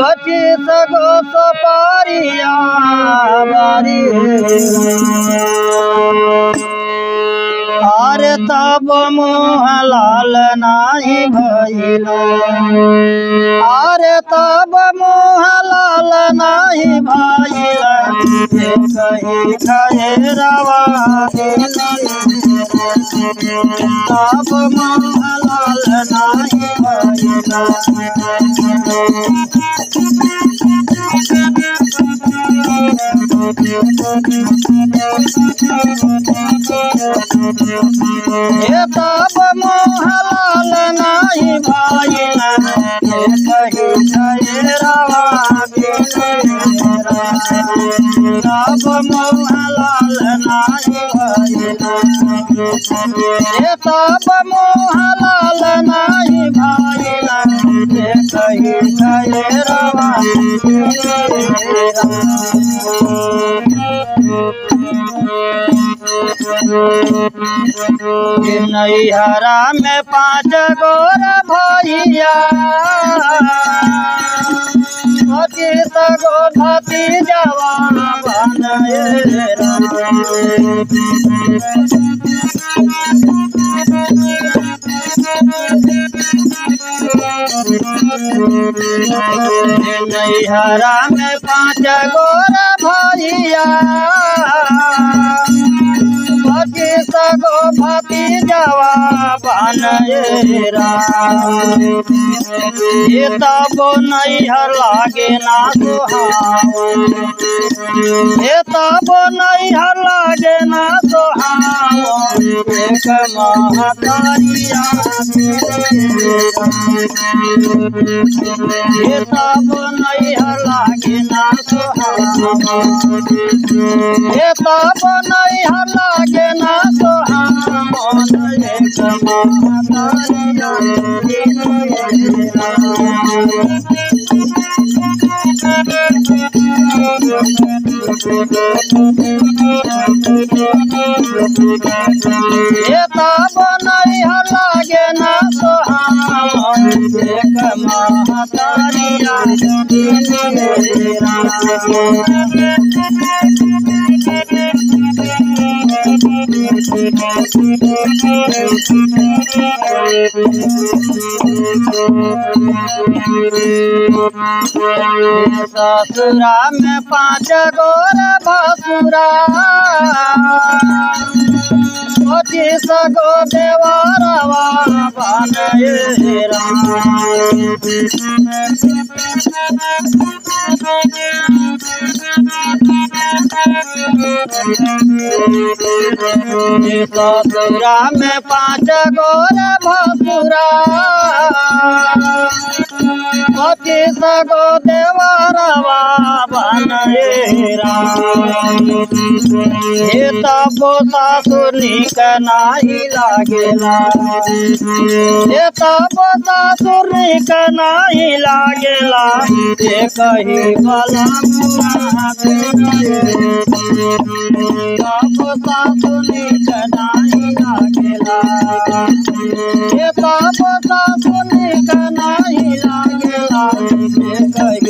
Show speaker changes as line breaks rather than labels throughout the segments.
पच्चीस गो सुपारिया बारी अरे तब मुँह लाल नाही भइला अरे तब मुँह लाल नाही भइला कही खाए रवा तब मुँह लाल नाही भइला हे तब मोहलाल नाही भाईला हे कही जय रावा तब मोहलाल नाही भाईला हे तब मोहलाल नाही भाईला हे कही जय रावा नैहरा में पाँच गोर भैया। पच्चीस गो भतीजवा नैहरा में पाँच गोर भैया। ফাঁকি যাওয়া বানরা এতাব নাইহা লাগে না দোহাও এতাব নাইহা লাগে না দোহাও এক মহাতারিয়া এতাব নাইহা লাগে না দোহাও এটা বনাই লাগে না সোহান মাতারিয়া ससुरा में पाँच गोर भसुरा। पच्चीस गो देवरवा बनरा ससुरा में पाँच गोर भसुरा पच्चीस गो देवरवा बनरा हे तब सासुर निक नाही लागेला। तब सासुर निक नाही लागेला। हे कही बला हे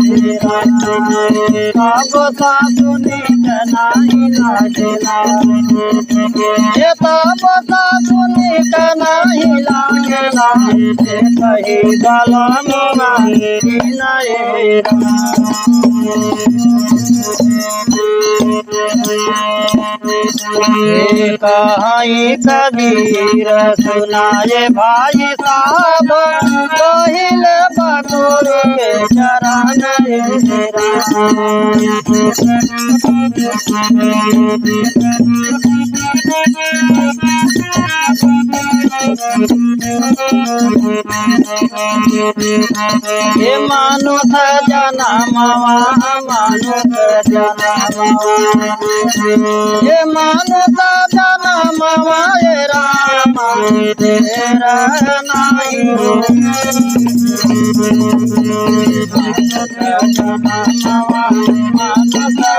सासुनी का नाही लागेला हे तब सासुनी का नाही लागेला हे कही कहीं कबीर सुनाए भाई साहब कहिल बकुर के चरण हे मानुष जनमवा मानुष जनमवा हे मानुष जनमवा हे राम तेरा नाही हो हे मानुसा जन्म माये राम तेरा नाही हो